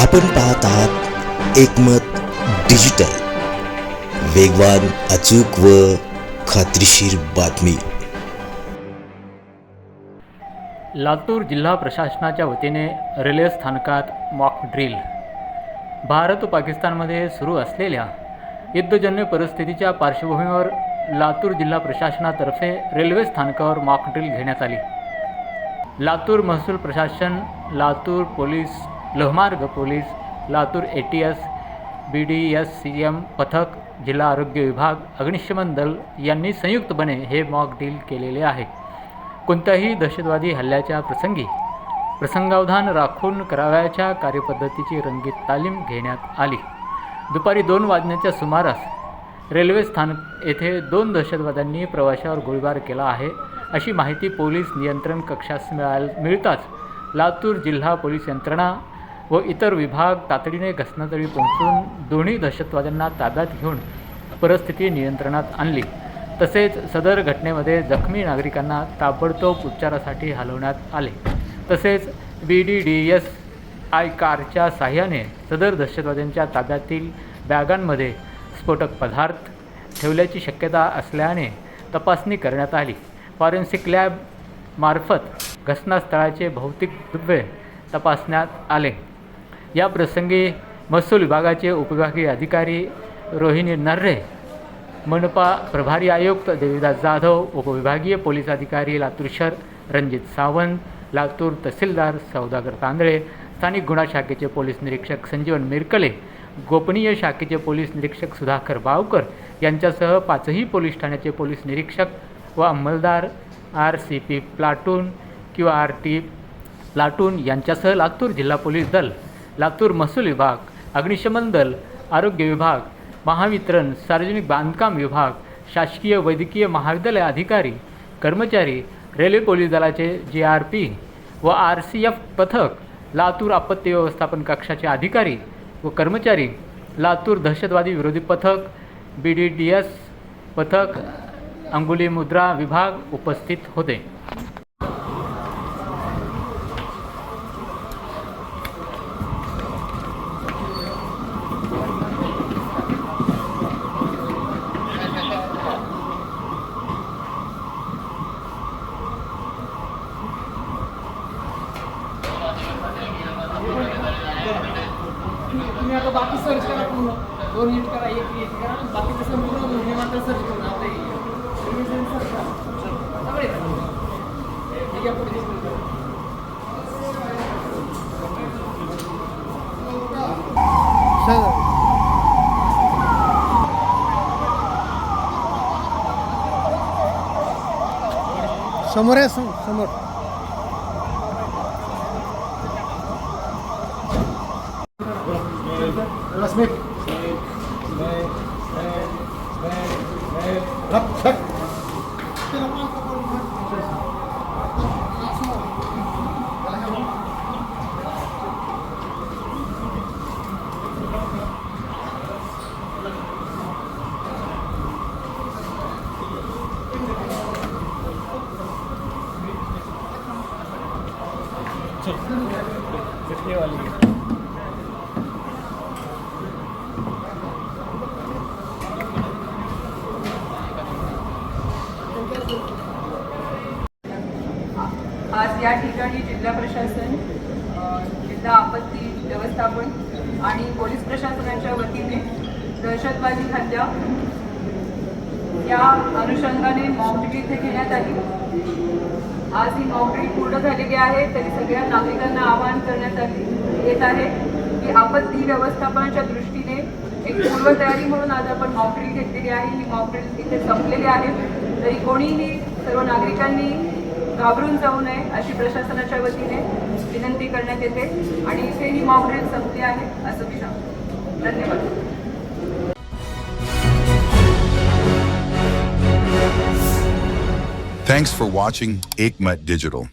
आपण पाहत आहात एकमत डिजिटल. वेगवान अचूक व खात्रीशीर बातमी. लातूर जिल्हा प्रशासनाच्या वतीने रेल्वे स्थानकात मॉक ड्रिल भारत व पाकिस्तानमध्ये सुरू असलेल्या युद्धजन्य परिस्थितीच्या पार्श्वभूमीवर लातूर जिल्हा प्रशासनातर्फे रेल्वे स्थानकावर मॉक ड्रिल घेण्यात आली. लातूर महसूल प्रशासन लातूर पोलीस लोहमार्ग police Latur A T S B D S C M पथक जिल्हा आरोग्य विभाग अग्निशमन दल यांनी संयुक्तपणे हे मॉक डील केलेले आहे. कोणत्याही दहशतवादी हल्ल्याच्या प्रसंगी प्रसंगावधान राखून करावयाच्या कार्यपद्धतीची रंगीत तालीम घेण्यात आली. दुपारी दोन वाजण्याच्या सुमारास रेल्वे स्थानक येथे दोन दहशतवाद्यांनी प्रवाशावर गोळीबार केला आहे अशी माहिती पोलीस नियंत्रण कक्षास मिळाल मिळताच लातूर जिल्हा पोलीस यंत्रणा व इतर विभाग तातडीने घसनातळी पोहोचून दोन्ही दहशतवाद्यांना ताब्यात घेऊन परिस्थिती नियंत्रणात आणली. तसेच सदर घटनेमध्ये जखमी नागरिकांना ताबडतोब उपचारासाठी हलवण्यात आले. तसेच B D D S I कारच्या साह्याने सदर दहशतवाद्यांच्या ताब्यातील बॅगांमध्ये स्फोटक पदार्थ ठेवल्याची शक्यता असल्याने तपासणी करण्यात आली. फॉरेन्सिक लॅब मार्फत घटनास्थळाचे भौतिक दुर्बे तपासण्यात आले. या प्रसंगी महसूल विभागाचे उपविभागीय अधिकारी रोहिणी नर्रे मनपा प्रभारी आयुक्त देवीदास जाधव उपविभागीय पोलीस अधिकारी लातूर शहर रणजित सावंत लातूर तहसीलदार सौदागर तांदळे स्थानिक गुन्हा शाखेचे पोलीस निरीक्षक संजीवन मिरकले गोपनीय शाखेचे पोलीस निरीक्षक सुधाकर बावकर यांच्यासह पाचही पोलीस ठाण्याचे पोलीस निरीक्षक व अंमलदार आर सी पी प्लाटून किंवा आर टी प्लाटून यांच्यासह लातूर जिल्हा पोलीस दल लातूर महसूल विभाग अग्निशमन दल आरोग्य विभाग महावितरण सार्वजनिक बांधकाम विभाग शासकीय वैद्यकीय महाविद्यालय अधिकारी कर्मचारी रेल्वे पोलीस दलाचे जे आर पी व आर सी एफ पथक लातूर आपत्ती व्यवस्थापन कक्षाचे अधिकारी व कर्मचारी लातूर दहशतवादी विरोधी पथक बी डी डी एस पथक अंगुली मुद्रा विभाग उपस्थित होते. तुम्ही आता बाकी सर्च करा पूर्ण दोन हिट करा एक हिट करा बाकीचं संपूर्ण हे मात्र सर्च करून आपलं रिव्हिजन सर्च करा सगळे ठीक आहे पुढे समोर आहे सम- समोर Smith. Lắp sách Thank you. आज या ठिकाणी जिल्हा प्रशासन जिल्हा आपत्ती व्यवस्थापन आणि पोलीस प्रशासनाच्या वतीने दहशतवादी हल्ल्या या अनुषंगाने मॉकड्री इथे घेण्यात आली. आज ही मॉकड्री पूर्ण झालेली आहे तरी सगळ्या नागरिकांना आवाहन करण्यात आली येत आहे की आपत्ती व्यवस्थापनाच्या दृष्टीने एक पूर्वतयारी म्हणून आज आपण मॉकड्री घेतलेली आहे. ही मॉकड्री इथे संपलेली आहे. तरी कोणीही सर्व नागरिकांनी घाबरून जाऊ नये अशी प्रशासनाच्या वतीने विनंती करण्यात येते आणि इथे ही मॉकड्रिल संपली आहे असं मी सांगतो धन्यवाद Thanks for watching Ekmat Digital.